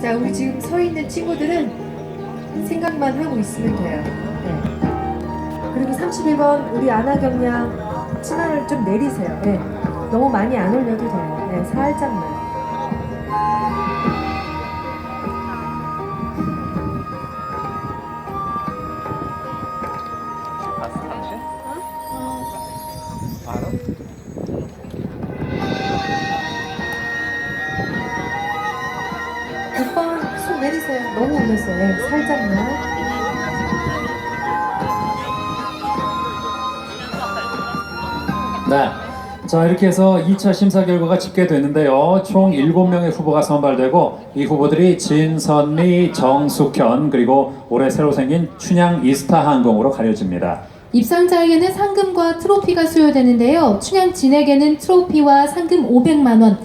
자, 우리 지금 서 있는 친구들은 생각만 하고 있으면 돼요. 네. 그리고 31번 우리 아나경량 치마를 좀 내리세요. 네. 너무 많이 안 올려도 돼요. 네, 살짝만. 6번 손 내리세요. 너무 올렸어요. 네, 살짝만. 네. 자, 이렇게 해서 2차 심사 결과가 집계됐는데요. 총 7명의 후보가 선발되고 이 후보들이 진선미, 정숙현, 그리고 올해 새로 생긴 춘향 이스타 항공으로 가려집니다. 입상자에게는 상금과 트로피가 수여되는데요. 춘향 진에게는 트로피와 상금 500만 원,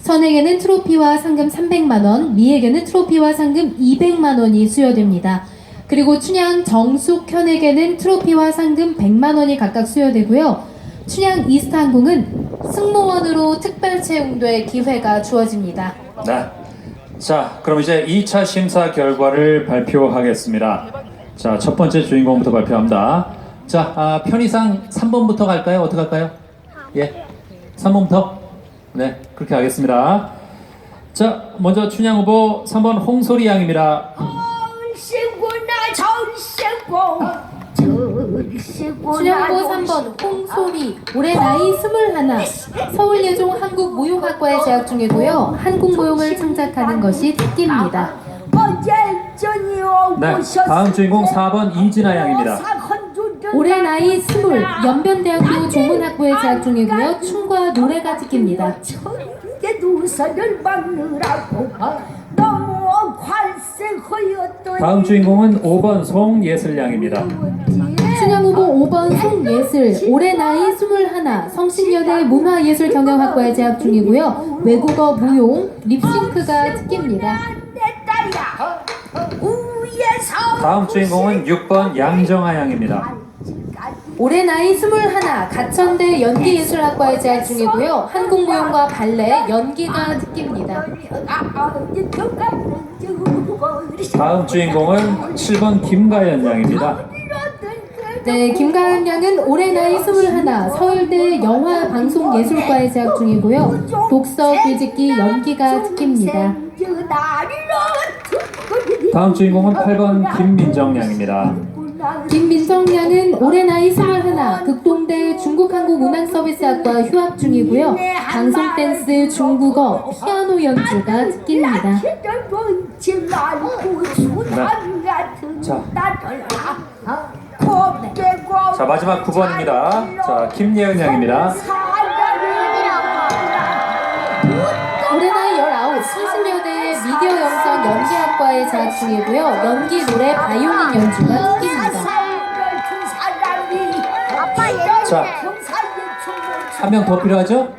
선에게는 트로피와 상금 300만 원, 미에게는 트로피와 상금 200만 원이 수여됩니다. 그리고 춘향 정숙현에게는 트로피와 상금 100만 원이 각각 수여되고요. 춘향 이스타항공은 승무원으로 특별 채용될 기회가 주어집니다. 네. 자, 그럼 이제 2차 심사 결과를 발표하겠습니다. 자, 첫 번째 주인공부터 발표합니다. 자, 아, 편의상 3번부터 갈까요? 어떻게 할까요? 예. 3번부터? 네, 그렇게 하겠습니다. 자, 먼저 춘향 후보 3번 홍소리 양입니다. 정신구나 정신구 정신구나 춘향고 3번 홍소리 올해 나이 21 서울예종 한국무용학과에 재학 중이고요 한국무용을 창작하는 것이 특기입니다 네, 다음 주인공 4번 이진아 양입니다. 올해 나이 20 연변대학교 조문학부에 재학 중이고요 춤과 노래가 특기입니다. 이게 누선을 막느라고 너무 관세허였던 다음 주인공은 5번 송예슬 양입니다. 춘향 후보 5번 송예슬 올해 나이 21 성신여대 문화예술경영학과에 재학 중이고요. 외국어 무용 립싱크가 특기입니다. 내 딸이야. 우에서 다음 주인공은 6번 양정아 양입니다. 올해 나이 21 가천대 연기예술학과에 재학 중이고요 한국무용과 발레, 연기가 특기입니다 다음 주인공은 7번 김가연 양입니다. 네, 김가은 양은 올해 나이 21 서울대 영화방송예술과에 재학 중이고요. 독서, 글짓기, 연기가 특기입니다. 다음 주인공은 8번 김민정 양입니다. 김민성 양은 올해 나이 21 극동대 중국한국문학서비스학과 휴학 중이고요. 방송 댄스, 중국어, 피아노 연주가 특기입니다. 자. 자 자, 마지막 9번입니다. 자, 김예은 양입니다. 올해 나이 19, 신신여대 미디어 영상 연기학과에 재학 중이고요. 연기, 노래, 바이올린 연주가 특기입니다. 자, 한 명 더 필요하죠?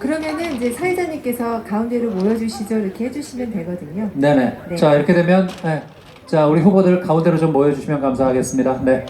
그러면은 이제 사회자님께서 가운데로 모여주시죠. 이렇게 해주시면 되거든요. 네네. 네. 자, 이렇게 되면, 네. 자, 우리 후보들 가운데로 좀 모여주시면 감사하겠습니다. 네.